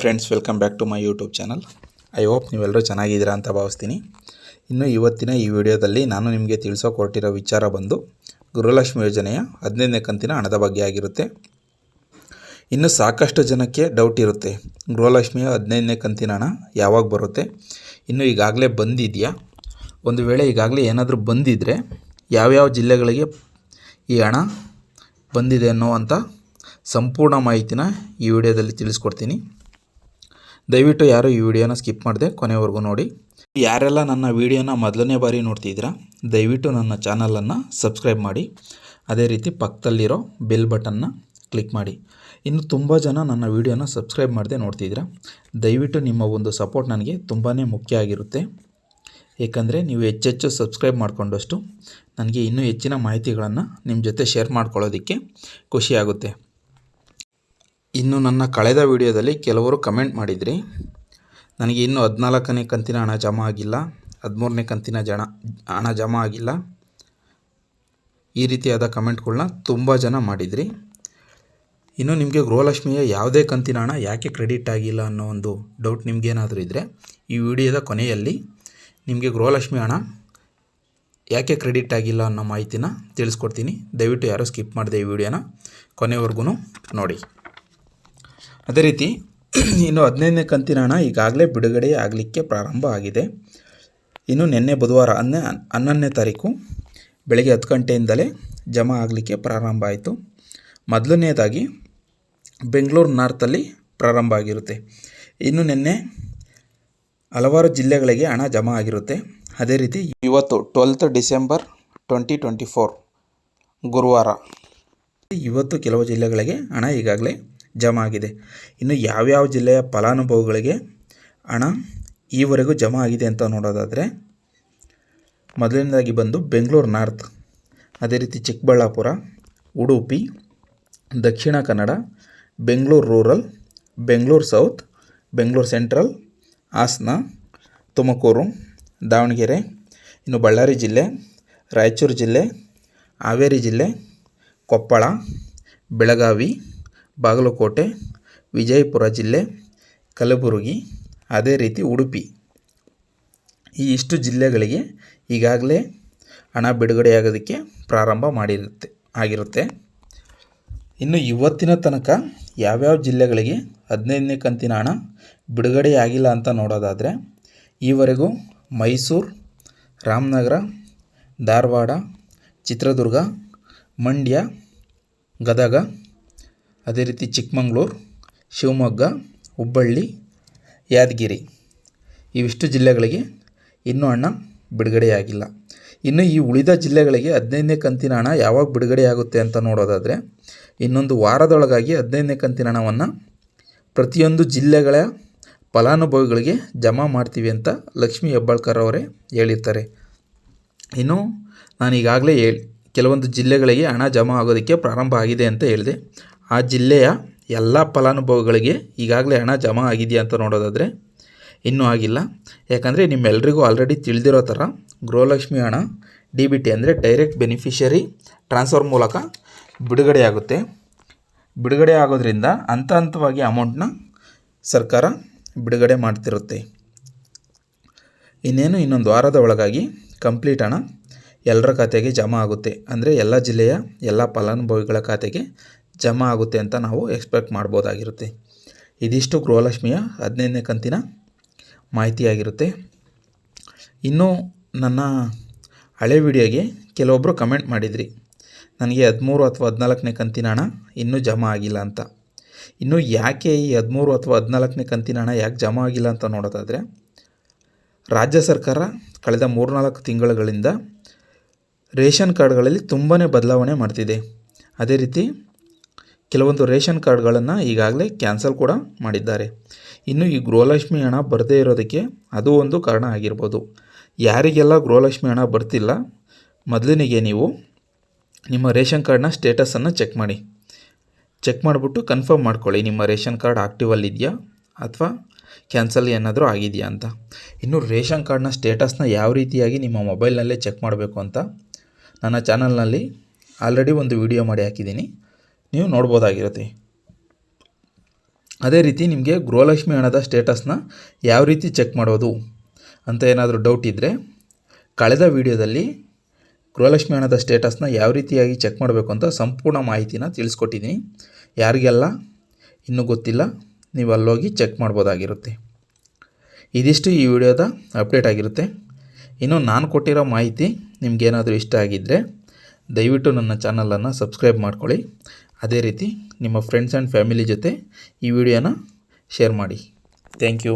Friends welcome back to my YouTube channel I hope ನೀವೆಲ್ಲರೂ ಚೆನ್ನಾಗಿದ್ದೀರಾ ಅಂತ ಭಾವಿಸ್ತೀನಿ. ಇನ್ನು ಇವತ್ತಿನ ಈ ವಿಡಿಯೋದಲ್ಲಿ ನಾನು ನಿಮಗೆ ತಿಳಿಸೋಕೆ ಹೊರಟಿರೋ ವಿಚಾರ ಬಂದು ಗೃಹಲಕ್ಷ್ಮಿ ಯೋಜನೆಯ ಹದಿನೈದನೇ ಕಂತಿನ ಹಣದ ಬಗ್ಗೆ ಆಗಿರುತ್ತೆ. ಇನ್ನು ಸಾಕಷ್ಟು ಜನಕ್ಕೆ ಡೌಟ್ ಇರುತ್ತೆ. ಗೃಹಲಕ್ಷ್ಮಿಯ ಹದಿನೈದನೇ ಕಂತಿನ ಹಣ ಯಾವಾಗ ಬರುತ್ತೆ? ಇನ್ನು ಈಗಾಗಲೇ ಬಂದಿದೆಯಾ? ಒಂದು ವೇಳೆ ಈಗಾಗಲೇ ಏನಾದರೂ ಬಂದಿದ್ದರೆ ಯಾವ್ಯಾವ ಜಿಲ್ಲೆಗಳಿಗೆ ಈ ಹಣ ಬಂದಿದೆ ಅನ್ನೋವಂಥ ಸಂಪೂರ್ಣ ಮಾಹಿತಿನ ಈ ವಿಡಿಯೋದಲ್ಲಿ ತಿಳಿಸ್ಕೊಡ್ತೀನಿ. ದಯವಿಟ್ಟು ಯಾರು ಈ ವಿಡಿಯೋನ ಸ್ಕಿಪ್ ಮಾಡಿದೆ ಕೊನೆವರೆಗೂ ನೋಡಿ. ಯಾರೆಲ್ಲ ನನ್ನ ವಿಡಿಯೋನ ಮೊದಲನೇ ಬಾರಿ ನೋಡ್ತಿದ್ದೀರಾ, ದಯವಿಟ್ಟು ನನ್ನ ಚಾನಲನ್ನು ಸಬ್ಸ್ಕ್ರೈಬ್ ಮಾಡಿ. ಅದೇ ರೀತಿ ಪಕ್ಕದಲ್ಲಿರೋ ಬೆಲ್ ಬಟನ್ನ ಕ್ಲಿಕ್ ಮಾಡಿ. ಇನ್ನು ತುಂಬ ಜನ ನನ್ನ ವಿಡಿಯೋನ ಸಬ್ಸ್ಕ್ರೈಬ್ ಮಾಡದೆ ನೋಡ್ತಿದ್ದೀರಾ, ದಯವಿಟ್ಟು ನಿಮ್ಮ ಒಂದು ಸಪೋರ್ಟ್ ನನಗೆ ತುಂಬಾ ಮುಖ್ಯ ಆಗಿರುತ್ತೆ. ಏಕೆಂದರೆ ನೀವು ಹೆಚ್ಚೆಚ್ಚು ಸಬ್ಸ್ಕ್ರೈಬ್ ಮಾಡಿಕೊಂಡಷ್ಟು, ನನಗೆ ಇನ್ನೂ ಹೆಚ್ಚಿನ ಮಾಹಿತಿಗಳನ್ನು ನಿಮ್ಮ ಜೊತೆ ಶೇರ್ ಮಾಡ್ಕೊಳ್ಳೋದಕ್ಕೆ ಖುಷಿಯಾಗುತ್ತೆ ಇನ್ನು ನನ್ನ ಕಳೆದ ವಿಡಿಯೋದಲ್ಲಿ ಕೆಲವರು ಕಮೆಂಟ್ ಮಾಡಿದ್ರಿ. ನನಗೆ ಇನ್ನೂ ಹದಿನಾಲ್ಕನೇ ಕಂತಿನ ಹಣ ಜಮಾ ಆಗಿಲ್ಲ. ಹದಿಮೂರನೇ ಕಂತಿನ ಜನ, ಹಣ ಜಮಾ ಆಗಿಲ್ಲ. ಈ ರೀತಿಯಾದ ಕಮೆಂಟ್ಗಳನ್ನ ತುಂಬ ಜನ ಮಾಡಿದ್ರಿ. ಇನ್ನು ನಿಮಗೆ ಗೃಹಲಕ್ಷ್ಮಿಯ ಯಾವುದೇ ಕಂತಿನ ಹಣ ಯಾಕೆ ಕ್ರೆಡಿಟ್ ಆಗಿಲ್ಲ ಅನ್ನೋ ಒಂದು ಡೌಟ್ ನಿಮಗೇನಾದರೂ ಇದ್ದರೆ ಈ ವಿಡಿಯೋದ ಕೊನೆಯಲ್ಲಿ ನಿಮಗೆ ಗೃಹಲಕ್ಷ್ಮಿ ಹಣ ಯಾಕೆ ಕ್ರೆಡಿಟ್ ಆಗಿಲ್ಲ ಅನ್ನೋ ಮಾಹಿತಿನ ತಿಳಿಸ್ಕೊಡ್ತೀನಿ. ದಯವಿಟ್ಟು ಯಾರೂ ಸ್ಕಿಪ್ ಮಾಡಿದೆ ಈ ವಿಡಿಯೋನ ಕೊನೆವರೆಗೂ ನೋಡಿ. ಅದೇ ರೀತಿ, ಇನ್ನು ಹದಿನೈದನೇ ಕಂತಿನ ಹಣ ಈಗಾಗಲೇ ಬಿಡುಗಡೆ ಆಗಲಿಕ್ಕೆ ಪ್ರಾರಂಭ ಆಗಿದೆ. ಇನ್ನು ನಿನ್ನೆ ಬುಧವಾರ ಹನ್ನೆ, ಹನ್ನೊಂದನೇ ತಾರೀಕು ಬೆಳಗ್ಗೆ ಹತ್ತು ಗಂಟೆಯಿಂದಲೇ ಜಮಾ ಆಗಲಿಕ್ಕೆ ಪ್ರಾರಂಭ ಆಯಿತು. ಮೊದಲನೇದಾಗಿ ಬೆಂಗಳೂರು ನಾರ್ತಲ್ಲಿ ಪ್ರಾರಂಭ ಆಗಿರುತ್ತೆ. ಇನ್ನು ನಿನ್ನೆ ಹಲವಾರು ಜಿಲ್ಲೆಗಳಿಗೆ ಹಣ ಜಮಾ ಆಗಿರುತ್ತೆ. ಅದೇ ರೀತಿ ಇವತ್ತು twelfth December twenty twenty four ಗುರುವಾರ. ಇವತ್ತು ಕೆಲವು ಜಿಲ್ಲೆಗಳಿಗೆ ಹಣ ಈಗಾಗಲೇ ಜಮಾ ಆಗಿದೆ ಇನ್ನು ಯಾವ್ಯಾವ ಜಿಲ್ಲೆಯ ಫಲಾನುಭವಿಗಳಿಗೆ ಹಣ ಈವರೆಗೂ ಜಮಾ ಆಗಿದೆ ಅಂತ ನೋಡೋದಾದರೆ, ಮೊದಲನೇದಾಗಿ ಬಂದು ಬೆಂಗಳೂರು ನಾರ್ತ್, ಅದೇ ರೀತಿ Chikkaballapura, Udupi, Dakshina Kannada, Bengaluru rural, Bengaluru south, Bengaluru central, Hassan, Tumakuru, Davanagere, ಇನ್ನು ಬಳ್ಳಾರಿ ಜಿಲ್ಲೆ, ರಾಯಚೂರು ಜಿಲ್ಲೆ, ಹಾವೇರಿ ಜಿಲ್ಲೆ, ಕೊಪ್ಪಳ, ಬೆಳಗಾವಿ ಬಾಗಲಕೋಟೆ, ವಿಜಯಪುರ ಜಿಲ್ಲೆ, ಕಲಬುರಗಿ, ಅದೇ ರೀತಿ ಉಡುಪಿ. ಈ ಇಷ್ಟು ಜಿಲ್ಲೆಗಳಿಗೆ ಈಗಾಗಲೇ ಹಣ ಬಿಡುಗಡೆಯಾಗೋದಕ್ಕೆ ಪ್ರಾರಂಭ ಮಾಡಿರುತ್ತೆ, ಆಗಿರುತ್ತೆ. ಇನ್ನು ಇವತ್ತಿನ ತನಕ ಯಾವ್ಯಾವ ಜಿಲ್ಲೆಗಳಿಗೆ ಹದಿನೈದನೇ ಕಂತಿನ ಹಣ ಬಿಡುಗಡೆಯಾಗಿಲ್ಲ ಅಂತ ನೋಡೋದಾದರೆ, ಈವರೆಗೂ ಮೈಸೂರು, ರಾಮನಗರ, ಧಾರವಾಡ, ಚಿತ್ರದುರ್ಗ, ಮಂಡ್ಯ, ಗದಗ ಅದೇ ರೀತಿ ಚಿಕ್ಕಮಂಗ್ಳೂರು, ಶಿವಮೊಗ್ಗ, ಹುಬ್ಬಳ್ಳಿ, ಯಾದಗಿರಿ. ಇವಿಷ್ಟು ಜಿಲ್ಲೆಗಳಿಗೆ ಇನ್ನೂ ಹಣ ಬಿಡುಗಡೆಯಾಗಿಲ್ಲ. ಇನ್ನು ಈ ಉಳಿದ ಜಿಲ್ಲೆಗಳಿಗೆ ಹದಿನೈದನೇ ಕಂತಿನ ಹಣ ಯಾವಾಗ ಬಿಡುಗಡೆಯಾಗುತ್ತೆ ಅಂತ ನೋಡೋದಾದರೆ, ಇನ್ನೊಂದು ವಾರದೊಳಗಾಗಿ ಹದಿನೈದನೇ ಕಂತಿನ ಹಣವನ್ನು ಪ್ರತಿಯೊಂದು ಜಿಲ್ಲೆಗಳ ಫಲಾನುಭವಿಗಳಿಗೆ ಜಮಾ ಮಾಡ್ತೀವಿ ಅಂತ ಲಕ್ಷ್ಮಿ ಹೆಬ್ಬಾಳ್ಕರ್ ಅವರೇ ಹೇಳಿರ್ತಾರೆ. ಇನ್ನು ನಾನು ಈಗಾಗಲೇ ಹೇಳಿ, ಕೆಲವೊಂದು ಜಿಲ್ಲೆಗಳಿಗೆ ಹಣ ಜಮಾ ಆಗೋದಕ್ಕೆ ಪ್ರಾರಂಭ ಆಗಿದೆ ಅಂತ ಹೇಳಿದೆ. ಆ ಜಿಲ್ಲೆಯ ಎಲ್ಲ ಫಲಾನುಭವಿಗಳಿಗೆ ಈಗಾಗಲೇ ಹಣ ಜಮಾ ಆಗಿದೆಯಾ ಅಂತ ನೋಡೋದಾದರೆ ಇನ್ನೂ ಆಗಿಲ್ಲ. ಯಾಕಂದರೆ ನಿಮ್ಮೆಲ್ಲರಿಗೂ ಆಲ್ರೆಡಿ ತಿಳಿದಿರೋ ಥರ ಗೃಹಲಕ್ಷ್ಮಿ ಹಣ ಡಿ ಬಿ ಟಿ ಅಂದರೆ ಡೈರೆಕ್ಟ್ ಬೆನಿಫಿಷರಿ ಟ್ರಾನ್ಸ್ಫರ್ ಮೂಲಕ ಬಿಡುಗಡೆಯಾಗುತ್ತೆ. ಬಿಡುಗಡೆ ಆಗೋದ್ರಿಂದ ಹಂತ ಹಂತವಾಗಿ ಅಮೌಂಟ್ನ ಸರ್ಕಾರ ಬಿಡುಗಡೆ ಮಾಡ್ತಿರುತ್ತೆ. ಇನ್ನೇನು ಇನ್ನೊಂದು ವಾರದ ಒಳಗಾಗಿ ಕಂಪ್ಲೀಟ್ ಹಣ ಎಲ್ಲರ ಖಾತೆಗೆ ಜಮಾ ಆಗುತ್ತೆ. ಅಂದರೆ ಎಲ್ಲ ಜಿಲ್ಲೆಯ ಎಲ್ಲ ಫಲಾನುಭವಿಗಳ ಖಾತೆಗೆ ಜಮಾ ಆಗುತ್ತೆ ಅಂತ ನಾವು ಎಕ್ಸ್ಪೆಕ್ಟ್ ಮಾಡ್ಬೋದಾಗಿರುತ್ತೆ. ಇದಿಷ್ಟು ಗೃಹಲಕ್ಷ್ಮಿಯ ಹದಿನೈದನೇ ಕಂತಿನ ಮಾಹಿತಿಯಾಗಿರುತ್ತೆ. ಇನ್ನೂ ನನ್ನ ಹಳೆ ವಿಡಿಯೋಗೆ ಕೆಲವೊಬ್ಬರು ಕಮೆಂಟ್ ಮಾಡಿದ್ರಿ. ನನಗೆ ಹದಿಮೂರು ಅಥವಾ ಹದಿನಾಲ್ಕನೇ ಕಂತಿನ ಹಣ ಇನ್ನೂ ಜಮಾ ಆಗಿಲ್ಲ ಅಂತ. ಇನ್ನು ಯಾಕೆ ಈ ಹದಿಮೂರು ಅಥವಾ ಹದಿನಾಲ್ಕನೇ ಕಂತಿನ ಹಣ ಯಾಕೆ ಜಮಾ ಆಗಿಲ್ಲ ಅಂತ ನೋಡೋದಾದರೆ, ರಾಜ್ಯ ಸರ್ಕಾರ ಕಳೆದ ಮೂರ್ನಾಲ್ಕು ತಿಂಗಳುಗಳಿಂದ ರೇಷನ್ ಕಾರ್ಡ್ಗಳಲ್ಲಿ ತುಂಬಾ ಬದಲಾವಣೆ ಮಾಡ್ತಿದೆ. ಅದೇ ರೀತಿ ಕೆಲವೊಂದು ರೇಷನ್ ಕಾರ್ಡ್ಗಳನ್ನು ಈಗಾಗಲೇ ಕ್ಯಾನ್ಸಲ್ ಕೂಡ ಮಾಡಿದ್ದಾರೆ. ಇನ್ನು ಈ ಗೃಹಲಕ್ಷ್ಮಿ ಹಣ ಬರದೇ ಇರೋದಕ್ಕೆ ಅದು ಒಂದು ಕಾರಣ ಆಗಿರ್ಬೋದು. ಯಾರಿಗೆಲ್ಲ ಗೃಹಲಕ್ಷ್ಮಿ ಹಣ ಬರ್ತಿಲ್ಲ, ಮೊದಲಿನಿಗೆ ನೀವು ನಿಮ್ಮ ರೇಷನ್ ಕಾರ್ಡ್ನ ಸ್ಟೇಟಸನ್ನು ಚೆಕ್ ಮಾಡಿ. ಚೆಕ್ ಮಾಡಿಬಿಟ್ಟು ಕನ್ಫರ್ಮ್ ಮಾಡ್ಕೊಳ್ಳಿ, ನಿಮ್ಮ ರೇಷನ್ ಕಾರ್ಡ್ ಆಕ್ಟಿವಲ್ಲಿದೆಯಾ ಅಥವಾ ಕ್ಯಾನ್ಸಲ್ ಏನಾದರೂ ಆಗಿದೆಯಾ ಅಂತ. ಇನ್ನು ರೇಷನ್ ಕಾರ್ಡ್ನ ಸ್ಟೇಟಸ್ನ ಯಾವ ರೀತಿಯಾಗಿ ನಿಮ್ಮ ಮೊಬೈಲ್ನಲ್ಲೇ ಚೆಕ್ ಮಾಡಬೇಕು ಅಂತ ನನ್ನ ಚಾನಲ್ನಲ್ಲಿ ಆಲ್ರೆಡಿ ಒಂದು ವಿಡಿಯೋ ಮಾಡಿ ಹಾಕಿದ್ದೀನಿ. ನೀವು ನೋಡ್ಬೋದಾಗಿರುತ್ತೆ. ಅದೇ ರೀತಿ ನಿಮಗೆ ಗೃಹಲಕ್ಷ್ಮಿ ಹಣದ ಸ್ಟೇಟಸ್ನ ಯಾವ ರೀತಿ ಚೆಕ್ ಮಾಡೋದು ಅಂತ ಏನಾದರೂ ಡೌಟ್ ಇದ್ದರೆ ಕಳೆದ ವಿಡಿಯೋದಲ್ಲಿ ಗೃಹಲಕ್ಷ್ಮಿ ಹಣದ ಸ್ಟೇಟಸ್ನ ಯಾವ ರೀತಿಯಾಗಿ ಚೆಕ್ ಮಾಡಬೇಕು ಅಂತ ಸಂಪೂರ್ಣ ಮಾಹಿತಿನ ತಿಳಿಸ್ಕೊಟ್ಟಿದ್ದೀನಿ. ಯಾರಿಗೆಲ್ಲ? ಇನ್ನೂ ಗೊತ್ತಿಲ್ಲ. ನೀವು ಅಲ್ಲೋಗಿ ಚೆಕ್ ಮಾಡ್ಬೋದಾಗಿರುತ್ತೆ. ಇದಿಷ್ಟು ಈ ವಿಡಿಯೋದ ಅಪ್ಡೇಟ್ ಆಗಿರುತ್ತೆ. ಇನ್ನು ನಾನು ಕೊಟ್ಟಿರೋ ಮಾಹಿತಿ ನಿಮಗೇನಾದರೂ ಇಷ್ಟ ಆಗಿದ್ದರೆ ದಯವಿಟ್ಟು ನನ್ನ ಚಾನಲನ್ನು ಸಬ್ಸ್ಕ್ರೈಬ್ ಮಾಡ್ಕೊಳ್ಳಿ. ಅದೇ ರೀತಿ ನಿಮ್ಮ ಫ್ರೆಂಡ್ಸ್ ಆ್ಯಂಡ್ ಫ್ಯಾಮಿಲಿ ಜೊತೆ ಈ ವಿಡಿಯೋನ ಶೇರ್ ಮಾಡಿ. Thank you